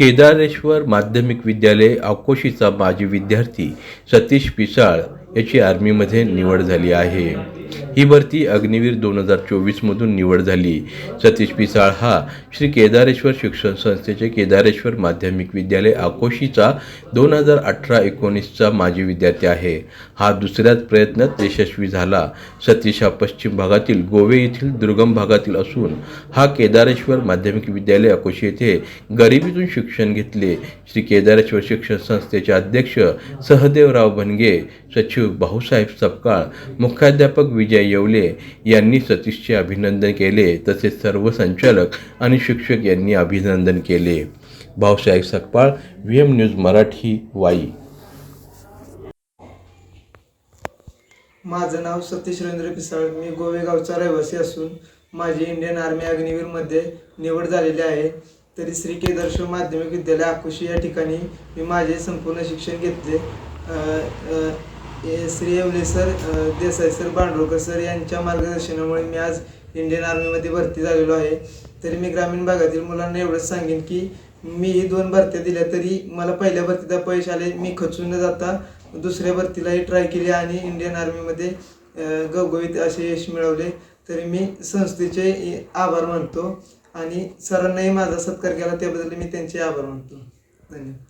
केदारेश्वर माध्यमिक विद्यालय अकोशीचा माजी विद्यार्थी सतीश पिसाळ याची आर्मीमध्ये निवड झाली आहे. ही भरती अग्निवीर दोन हजार चोवीसमधून निवड झाली. सतीश पिसाळ हा श्री केदारेश्वर शिक्षण संस्थेचे केदारेश्वर माध्यमिक विद्यालय अकोशीचा दोन हजार अठरा एकोणीसचा माजी विद्यार्थी आहे. हा दुसऱ्याच प्रयत्नात यशस्वी झाला. सतीश हा पश्चिम भागातील गोवे येथील दुर्गम भागातील असून हा केदारेश्वर माध्यमिक विद्यालय अकोशी येथे गरिबीतून शिक्षण घेतले. श्री केदारेश्वर शिक्षण संस्थेचे अध्यक्ष सहदेवराव भनगे सचिव भाऊसाहेब सपकाळ मुख्याध्यापक विजय येवले यांनी सतीशचे अभिनंदन केले तसेच सर्व संचालक आणि शिक्षक यांनी अभिनंदन केले. Bhausaheb Sakpal V M news Marathi Wai. माझं नाव सतीश रवींद्र पिसाळ मी गोवेगावचा रहिवासी असून माझी इंडियन आर्मी अग्निवीरमध्ये निवड झालेली आहे. तरी श्री केदारेश्वर माध्यमिक विद्यालय आकुशी या ठिकाणी मी माझे संपूर्ण शिक्षण घेतले. Shri Yewale sir Desai sir Bandolkar sir यांच्या मार्गदर्शनामुळे मी आज इंडियन आर्मीमध्ये भरती झालेलो आहे. तरी मी ग्रामीण भागातील मुलांना एवढंच सांगेन की मी ही दोन भरत्या दिल्या तरी मला पहिल्या भरतीचा अपयश आले मी खचून न जाता दुसऱ्या भरतीलाही ट्राय केली आणि इंडियन आर्मीमध्ये गवगवीत असे यश मिळवले. तरी मी संस्थेचे आभार मानतो आणि सरांनाही माझा सत्कार केला त्याबद्दल मी त्यांचे आभार मानतो. धन्यवाद.